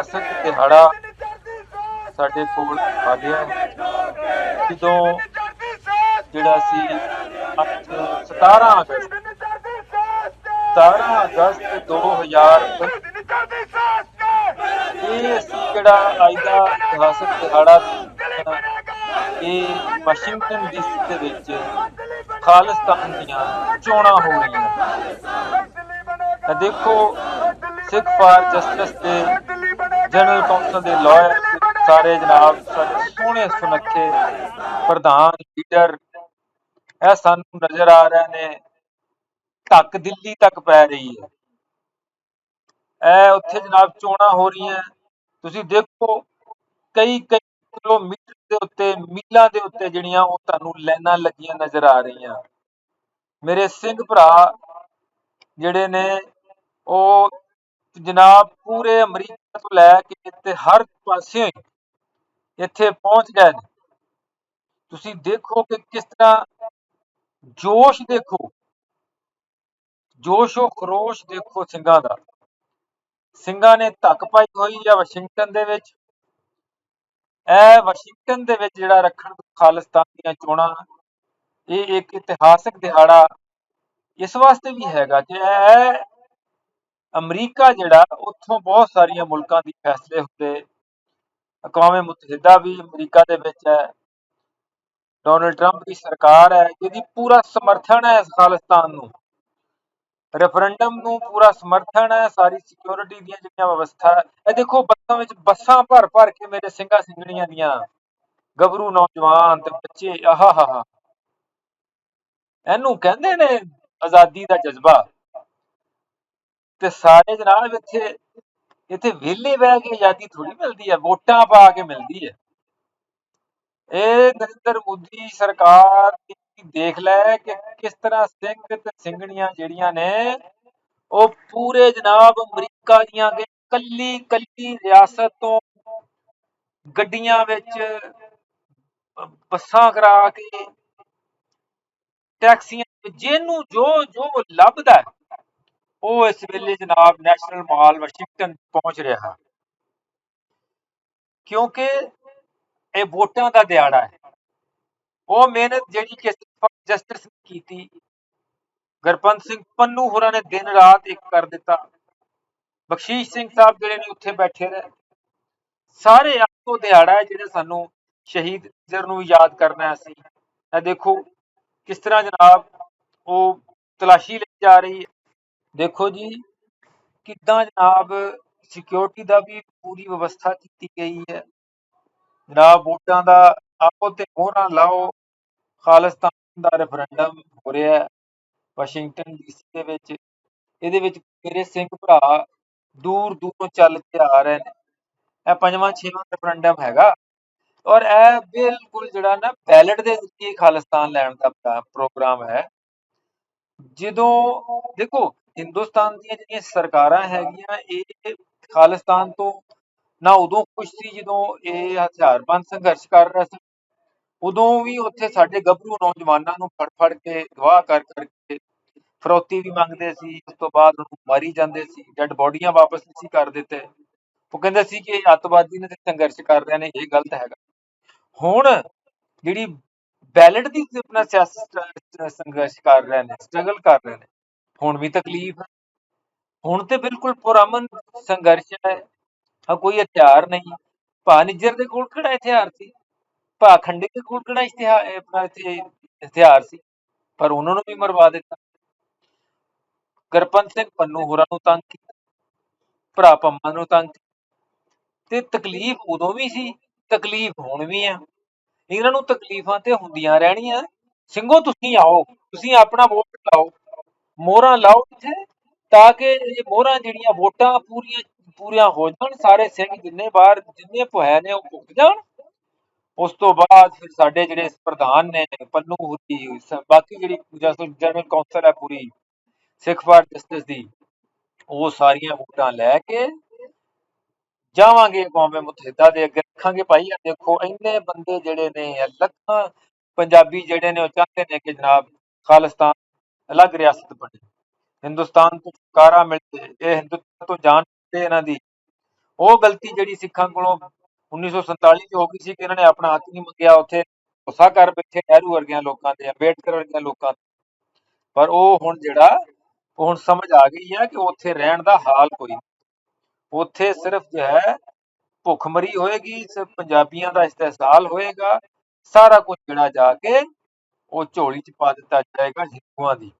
ਇਤਿਹਾਸਕ ਦਿਹਾੜਾ ਸਾਡੇ ਕੋਲ ਆ ਗਿਆ। ਜਦੋਂ ਜਿਹੜਾ ਸੀ ਅੱਜ 17 ਅਗਸਤ 17 ਅਗਸਤ 2025 ਇਹ ਅਸੀਂ ਜਿਹੜਾ ਅੱਜ ਦਾ ਇਤਿਹਾਸਕ ਦਿਹਾੜਾ ਇਹ ਵਾਸ਼ਿੰਗਟਨ ਡੀਸੀ ਦੇ ਵਿੱਚ ਖਾਲਿਸਤਾਨ ਦੀਆਂ ਚੋਣਾਂ ਹੋ ਰਹੀਆਂ ਤਾਂ ਦੇਖੋ, ਸਿੱਖ ਫਾਰ ਜਸਟਿਸ ਦੇ ਜਨਰਲ ਕੌਂਸਲ ਦੇ ਲਾਇਰ ਸਾਰੇ ਜਨਾਬ, ਸਾਡੇ ਸੋਹਣੇ ਸੁਨੱਖੇ ਪ੍ਰਧਾਨ ਲੀਡਰ ਇਹ ਸਾਨੂੰ ਨਜ਼ਰ ਆ ਰਹੇ ਨੇ। ਧੱਕ ਦਿੱਲੀ ਤੱਕ ਪੈ ਰਹੀ ਹੈ। ਇਹ ਉੱਥੇ ਜਨਾਬ ਚੋਣਾਂ ਹੋ ਰਹੀਆਂ। ਤੁਸੀਂ ਦੇਖੋ, ਕਈ ਕਈ ਕਿਲੋਮੀਟਰ ਦੇ ਉੱਤੇ, ਮੀਲਾਂ ਦੇ ਉੱਤੇ ਜਿਹੜੀਆਂ ਉਹ ਤੁਹਾਨੂੰ ਲਾਈਨਾਂ ਲੱਗੀਆਂ ਨਜ਼ਰ ਆ ਰਹੀਆਂ। ਮੇਰੇ ਸਿੰਘ ਭਰਾ ਜਿਹੜੇ ਨੇ, ਉਹ ਜਨਾਬ ਪੂਰੇ ਅਮਰੀਕਾ ਤੋਂ ਲੈ ਕੇ ਤੇ ਹਰ ਪਾਸਿਓਂ ਇੱਥੇ ਪਹੁੰਚ ਗਏ ਨੇ। ਤੁਸੀਂ ਦੇਖੋ ਕਿ ਕਿਸ ਤਰ੍ਹਾਂ ਜੋਸ਼ ਦੇਖੋ, ਜੋਸ਼ੋ ਖਰੋਸ਼ ਦੇਖੋ ਸਿੰਘਾਂ ਦਾ। ਸਿੰਘਾਂ ਨੇ ਧੱਕ ਪਾਈ ਹੋਈ ਹੈ ਵਾਸ਼ਿੰਗਟਨ ਦੇ ਵਿੱਚ। ਇਹ ਵਾਸ਼ਿੰਗਟਨ ਦੇ ਵਿੱਚ ਜਿਹੜਾ ਰੱਖਣ ਖਾਲਿਸਤਾਨ ਦੀਆਂ ਚੋਣਾਂ, ਇਹ ਇੱਕ ਇਤਿਹਾਸਕ ਦਿਹਾੜਾ ਇਸ ਵਾਸਤੇ ਵੀ ਹੈਗਾ। ਕਿ ਇਹ ਅਮਰੀਕਾ ਜਿਹੜਾ, ਉੱਥੋਂ ਬਹੁਤ ਸਾਰੀਆਂ ਮੁਲਕਾਂ ਦੀ ਫੈਸਲੇ ਹੁੰਦੇ। ਅਕਵਾਮੇ ਮੁਤਹਿਦਾ ਵੀ ਅਮਰੀਕਾ ਦੇ ਵਿੱਚ ਹੈ। ਡੋਨਲਡ ਟਰੰਪ ਦੀ ਸਰਕਾਰ ਹੈ, ਜਿਹਦੀ ਪੂਰਾ ਸਮਰਥਨ ਹੈ ਇਸ ਖਾਲਿਸਤਾਨ ਨੂੰ। ਰੈਫਰੈਂਡਮ ਨੂੰ ਪੂਰਾ ਸਮਰਥਨ ਹੈ, ਸਾਰੀ ਸਿਕਿਉਰਿਟੀ ਦੀਆਂ ਜਿਹੜੀਆਂ ਵਿਵਸਥਾ ਇਹ ਦੇਖੋ, ਬੱਸਾਂ ਵਿੱਚ ਬੱਸਾਂ ਭਰ ਭਰ ਕੇ ਮੇਰੇ ਸਿੰਘਾਂ ਸਿੰਘਣੀਆਂ ਦੀਆਂ। ਗੱਭਰੂ ਨੌਜਵਾਨ ਤੇ ਬੱਚੇ ਆਹਾ ਹਾ ਇਹਨੂੰ ਕਹਿੰਦੇ ਨੇ ਆਜ਼ਾਦੀ ਦਾ ਜਜ਼ਬਾ। ਤੇ ਸਾਰੇ ਜਨਾਬ ਇੱਥੇ ਇੱਥੇ ਵਿਹਲੇ ਬਹਿ ਕੇ ਆਜ਼ਾਦੀ ਥੋੜੀ ਮਿਲਦੀ ਹੈ ਵੋਟਾਂ ਪਾ ਕੇ ਮਿਲਦੀ ਹੈ ਇਹ ਨਰਿੰਦਰ ਮੋਦੀ ਸਰਕਾਰ ਦੇਖ ਲੈ ਕਿ ਕਿਸ ਤਰ੍ਹਾਂ ਸਿੰਘ ਤੇ ਸਿੰਘਣੀਆਂ ਜਿਹੜੀਆਂ ਨੇ, ਉਹ ਪੂਰੇ ਜਨਾਬ ਅਮਰੀਕਾ ਦੀਆਂ ਕੱਲੀ ਕੱਲੀ ਰਿਆਸਤ ਤੋਂ ਗੱਡੀਆਂ ਵਿੱਚ ਬੱਸਾਂ ਕਰਾ ਕੇ ਟੈਕਸੀਆਂ ਜਿਹਨੂੰ ਜੋ ਜੋ ਲੱਭਦਾ ਉਹ ਇਸ ਵੇਲੇ ਜਨਾਬ ਨੈਸ਼ਨਲ ਮਾਲ ਵਾਸ਼ਿੰਗਟਨ ਪਹੁੰਚ ਰਿਹਾ। ਕਿਉਂਕਿ ਇਹ ਵੋਟਾਂ ਦਾ ਦਿਹਾੜਾ ਹੈ। ਉਹ ਮਿਹਨਤ ਜਿਹੜੀ ਕਿ ਜਸਟਿਸ ਨੇ ਕੀਤੀ ਗੁਰਪੰਤ ਸਿੰਘ ਪੰਨੂ ਹੋਰਾਂ ਨੇ ਦਿਨ ਰਾਤ ਇੱਕ ਕਰ ਦਿੱਤਾ। ਬਖਸ਼ੀਸ਼ ਸਿੰਘ ਸਾਹਿਬ ਜਿਹੜੇ ਨੇ ਉੱਥੇ ਬੈਠੇ ਰਹੇ। ਸਾਰੇ ਆਪੋ ਦਿਹਾੜਾ ਹੈ ਜਿਹੜਾ ਸਾਨੂੰ ਸ਼ਹੀਦ ਜਰ ਨੂੰ ਯਾਦ ਕਰਨਾ ਸੀ ਇਹ ਦੇਖੋ ਕਿਸ ਤਰ੍ਹਾਂ ਜਨਾਬ ਉਹ ਤਲਾਸ਼ੀ ਲਈ ਜਾ ਰਹੀ ਹੈ। ਦੇਖੋ ਜੀ, ਕਿੱਦਾਂ ਜਨਾਬ ਸਿਕਿਉਰਿਟੀ ਦਾ ਵੀ ਪੂਰੀ ਵਿਵਸਥਾ ਕੀਤੀ ਗਈ ਹੈ। ਜਨਾਬ ਵੋਟਾਂ ਦਾ ਆਪੋ ਤੇ ਮੋਹਰਾਂ ਲਾਓ, ਖਾਲਿਸਤਾਨ ਦਾ ਰੈਫਰੈਂਡਮ ਹੋ ਰਿਹਾ ਹੈ, ਵਾਸ਼ਿੰਗਟਨ ਡੀਸੀ ਦੇ ਵਿੱਚ। ਇਹਦੇ ਵਿੱਚ ਮੇਰੇ ਸਿੰਘ ਭਰਾ ਦੂਰ ਦੂਰੋਂ ਚੱਲ ਕੇ ਆ ਰਹੇ ਨੇ। ਇਹ ਪੰਜਵਾਂ ਛੇਵਾਂ ਰੈਫਰੈਂਡਮ ਹੈਗਾ। ਔਰ ਇਹ ਬਿਲਕੁਲ ਜਿਹੜਾ ਨਾ ਬੈਲਟ ਦੇ ਜ਼ਰੀਏ ਖਾਲਿਸਤਾਨ ਲੈਣ ਦਾ ਪ੍ਰੋਗਰਾਮ ਹੈ। ਜਦੋਂ ਦੇਖੋ ਹਿੰਦੁਸਤਾਨ ਦੀਆਂ ਜਿਹੜੀਆਂ ਸਰਕਾਰਾਂ ਹੈਗੀਆਂ, ਇਹ ਖਾਲਿਸਤਾਨ ਤੋਂ ਨਾ ਉਦੋਂ ਖੁਸ਼ ਸੀ ਜਦੋਂ ਇਹ ਹਥਿਆਰਬੰਦ ਸੰਘਰਸ਼ ਕਰ ਰਿਹਾ ਸੀ ਉਦੋਂ ਵੀ ਉੱਥੇ ਸਾਡੇ ਗੱਭਰੂ ਨੌਜਵਾਨਾਂ ਨੂੰ ਫੜ ਫੜ ਕੇ ਗਵਾਹ ਕਰ ਕਰਕੇ ਫਰੋਤੀ ਵੀ ਮੰਗਦੇ ਸੀ, ਉਸ ਤੋਂ ਬਾਅਦ ਉਹਨੂੰ ਮਾਰੀ ਜਾਂਦੇ ਸੀ, ਡੈਡ ਬੋਡੀਆਂ ਵਾਪਸ ਨਹੀਂ ਸੀ ਕਰ ਦਿੱਤੇ। ਉਹ ਕਹਿੰਦੇ ਸੀ ਕਿ ਇਹ ਅੱਤਵਾਦੀ ਨੇ ਸੰਘਰਸ਼ ਕਰ ਰਹੇ ਨੇ, ਇਹ ਗਲਤ ਹੈਗਾ। ਹੁਣ ਜਿਹੜੀ ਬੈਲਟ ਦੀ ਆਪਣਾ ਸਿਆਸੀ ਸੰਘਰਸ਼ ਕਰ ਰਹੇ ਨੇ, ਸਟਰਗਲ ਕਰ ਰਹੇ ਨੇ ਹੁਣ ਵੀ ਤਕਲੀਫ ਹੈ। ਹੁਣ ਤੇ ਬਿਲਕੁਲ ਪੁਰਅਮਨ ਸੰਘਰਸ਼ ਹੈ। ਆ ਕੋਈ ਹਥਿਆਰ ਨਹੀਂ। ਭਾ ਨਿੱਜਰ ਦੇ ਕੋਲ ਕਿਹੜਾ ਹਥਿਆਰ ਸੀ? ਭਾ ਖੰਡੇ ਦੇ ਕੋਲ ਕਿਹੜਾ ਇਸ਼ਤਿਹਾਰ ਇੱਥੇ ਹਥਿਆਰ ਸੀ? ਪਰ ਉਹਨਾਂ ਨੂੰ ਵੀ ਮਰਵਾ ਦਿੱਤਾ। ਗੁਰਪੰਤ ਸਿੰਘ ਪੰਨੂ ਹੋਰਾਂ ਨੂੰ ਤੰਗ ਕੀਤਾ। ਭਰਾ ਪੰਮਾ ਨੂੰ ਤੰਗ ਕੀਤਾ। ਤੇ ਤਕਲੀਫ ਉਦੋਂ ਵੀ ਸੀ, ਤਕਲੀਫ ਹੁਣ ਵੀ ਆ। ਇਹਨਾਂ ਨੂੰ ਤਕਲੀਫਾਂ ਤੇ ਹੁੰਦੀਆਂ ਰਹਿਣੀਆਂ। ਸਿੰਘੋ, ਤੁਸੀਂ ਆਓ। ਤੁਸੀਂ ਆਪਣਾ ਵੋਟ ਲਾਓ। ਮੋਹਰਾਂ ਲਾਓ ਇੱਥੇ, ਤਾਂ ਕਿ ਇਹ ਮੋਹਰਾਂ ਜਿਹੜੀਆਂ ਵੋਟਾਂ ਪੂਰੀਆਂ ਪੂਰੀਆਂ ਹੋ ਜਾਣ, ਸਾਰੇ ਸਿੰਘ ਜਿੰਨੇ ਬਾਹਰ, ਜਿੰਨੇ ਪੁਆਇ ਨੇ ਉਹ ਭੁਗਤ ਜਾਣ। ਉਸ ਤੋਂ ਬਾਅਦ ਫਿਰ ਸਾਡੇ ਜਿਹੜੇ ਪ੍ਰਧਾਨ ਨੇ, ਪੰਨੂ ਹੁਰੀ ਬਾਕੀ ਜਿਹੜੀ ਜਨਰਲ ਕੌਂਸਲ ਹੈ ਪੂਰੀ, ਸਿੱਖ ਫਾਰ ਜਸਟਿਸ ਦੀ, ਉਹ ਸਾਰੀਆਂ ਵੋਟਾਂ ਲੈ ਕੇ ਜਾਵਾਂਗੇ ਕੌਮੇ ਮੁਤਹਿਦਾ ਦੇ ਅੱਗੇ ਰੱਖਾਂਗੇ। ਭਾਈ ਆ ਦੇਖੋ, ਇੰਨੇ ਬੰਦੇ ਜਿਹੜੇ ਨੇ ਲੱਖਾਂ ਪੰਜਾਬੀ ਜਿਹੜੇ ਨੇ, ਉਹ ਚਾਹੁੰਦੇ ਨੇ ਕਿ ਜਨਾਬ ਖਾਲਿਸਤਾਨ ਅਲੱਗ ਰਿਆਸਤ ਬਣੀ। ਹਿੰਦੁਸਤਾਨ ਤੋਂ ਛੁਟਕਾਰਾ ਮਿਲੇ ਇਹ ਹਿੰਦੁਸਤਾਨ ਤੋਂ ਜਾਨ ਛੁੱਟੇ ਇਹਨਾਂ ਦੀ। ਉਹ ਗਲਤੀ ਜਿਹੜੀ ਸਿੱਖਾਂ ਕੋਲੋਂ 1947 ਚ ਹੋ ਗਈ ਸੀ ਕਿ ਇਹਨਾਂ ਨੇ ਆਪਣਾ ਹੱਕ ਨਹੀਂ ਮੰਗਿਆ, ਉੱਥੇ ਗੁੱਸਾ ਕਰ ਬੈਠੇ ਨਹਿਰੂ ਵਰਗਿਆਂ ਲੋਕਾਂ ਤੇ, ਅੰਬੇਡਕਰ ਵਰਗਿਆਂ ਲੋਕਾਂ ਤੇ। ਪਰ ਉਹ ਹੁਣ ਜਿਹੜਾ, ਉਹ ਹੁਣ ਸਮਝ ਆ ਗਈ ਹੈ ਕਿ ਉੱਥੇ ਰਹਿਣ ਦਾ ਹਾਲ ਕੋਈ ਨਹੀਂ। ਉੱਥੇ ਸਿਰਫ ਜੋ ਹੈ, ਭੁੱਖਮਰੀ ਹੋਏਗੀ, ਸਿਰਫ ਪੰਜਾਬੀਆਂ ਦਾ ਇਸਤਿਹਸਾਲ ਹੋਏਗਾ, ਸਾਰਾ ਕੁਝ ਜਿਹੜਾ ਜਾ ਕੇ ਉਹ ਝੋਲੀ 'ਚ ਪਾ ਦਿੱਤਾ ਜਾਏਗਾ ਹਿੰਦੂਆਂ ਦੀ।